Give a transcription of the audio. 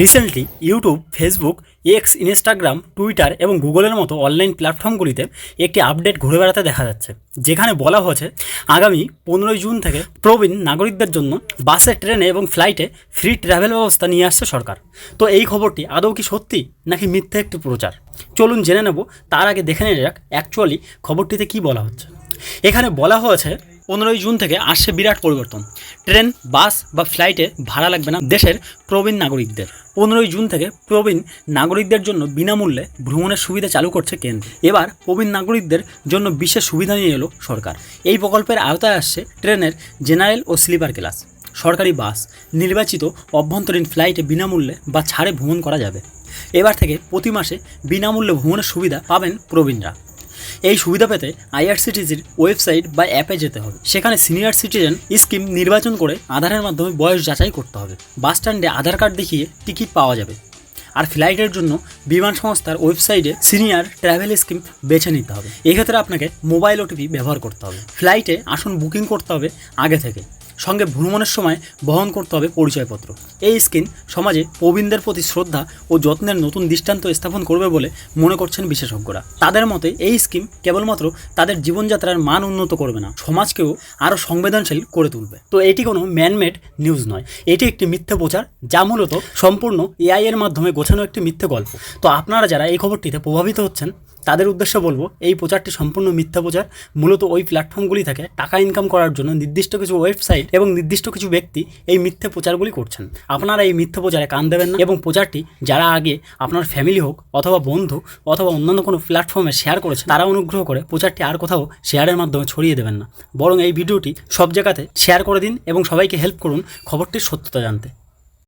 Recently YouTube Facebook X Instagram Twitter এবং গুগলের মতো অনলাইন প্ল্যাটফর্মগুলিতে একটি আপডেট ঘুরে বেড়াতে দেখা যাচ্ছে, যেখানে বলা হয়েছে, আগামী পনেরোই জুন থেকে প্রবীণ নাগরিকদের জন্য বাসে, ট্রেনে এবং ফ্লাইটে ফ্রি ট্রাভেল ব্যবস্থা নিয়ে আসছে সরকার। তো এই খবরটি আদৌ কি সত্যি নাকি মিথ্যে একটি প্রচার? চলুন জেনে নেব, তার আগে দেখে নেওয়া যাক অ্যাকচুয়ালি খবরটিতে কী বলা হচ্ছে। এখানে বলা হয়েছে পনেরোই জুন থেকে আসছে বিরাট পরিবর্তন। ট্রেন, বাস বা ফ্লাইটে ভাড়া লাগবে না দেশের প্রবীণ নাগরিকদের। পনেরোই জুন থেকে প্রবীণ নাগরিকদের জন্য বিনামূল্যে ভ্রমণের সুবিধা চালু করছে কেন্দ্র। এবার প্রবীণ নাগরিকদের জন্য বিশেষ সুবিধা নিয়ে এলো সরকার। এই প্রকল্পের আওতায় আসছে ট্রেনের জেনারেল ও স্লিপার ক্লাস, সরকারি বাস, নির্বাচিত অভ্যন্তরীণ ফ্লাইটে বিনামূল্যে বা ছাড়ে ভ্রমণ করা যাবে। এবার থেকে প্রতি মাসে বিনামূল্যে ভ্রমণের সুবিধা পাবেন প্রবীণরা। এই সুবিধা পেতে আইআরসিটিসির ওয়েবসাইট বা অ্যাপে যেতে হবে। সেখানে সিনিয়র সিটিজেন স্কিম নির্বাচন করে আধারের মাধ্যমে বয়স যাচাই করতে হবে। বাস স্ট্যান্ডে আধার কার্ড দেখিয়ে টিকিট পাওয়া যাবে। আর ফ্লাইটের জন্য বিমান সংস্থার ওয়েবসাইটে সিনিয়র ট্রাভেল স্কিম বেছে নিতে হবে। এক্ষেত্রে আপনাকে মোবাইল ওটিপি ব্যবহার করতে হবে। ফ্লাইটে আসন বুকিং করতে হবে আগে থেকে। সঙ্গে ভ্রমণের সময় বহন করতে হবে পরিচয়পত্র। এই স্কিম সমাজে প্রবীণদের প্রতি শ্রদ্ধা ও যত্নের নতুন দৃষ্টান্ত স্থাপন করবে বলে মনে করছেন বিশেষজ্ঞরা। তাদের মতে, এই স্কিম কেবলমাত্র তাদের জীবনযাত্রার মান উন্নত করবে না, সমাজকেও আরও সংবেদনশীল করে তুলবে। তো এটি কোনো ম্যানমেড নিউজ নয়, এটি একটি মিথ্যে প্রচার যা মূলত সম্পূর্ণ এআই এর মাধ্যমে গোছানো একটি মিথ্যে গল্প। তো আপনারা যারা এই খবরটিতে প্রভাবিত হচ্ছেন, তাদের উদ্দেশ্যে বলব, এই প্রচারটি সম্পূর্ণ মিথ্যা প্রচার। মূলত ওই প্ল্যাটফর্মগুলি থেকে টাকা ইনকাম করার জন্য নির্দিষ্ট কিছু ওয়েবসাইট এবং নির্দিষ্ট কিছু ব্যক্তি এই মিথ্যে প্রচারগুলি করছেন। আপনারা এই মিথ্যে প্রচারে কান দেবেন না এবং প্রচারটি যারা আগে আপনার ফ্যামিলি হোক অথবা বন্ধু অথবা অন্যান্য কোনো প্ল্যাটফর্মে শেয়ার করেছে তারা অনুগ্রহ করে প্রচারটি আর কোথাও শেয়ারের মাধ্যমে ছড়িয়ে দেবেন না। বরং এই ভিডিওটি সব জায়গাতে শেয়ার করে দিন এবং সবাইকে হেল্প করুন খবরটির সত্যতা জানতে।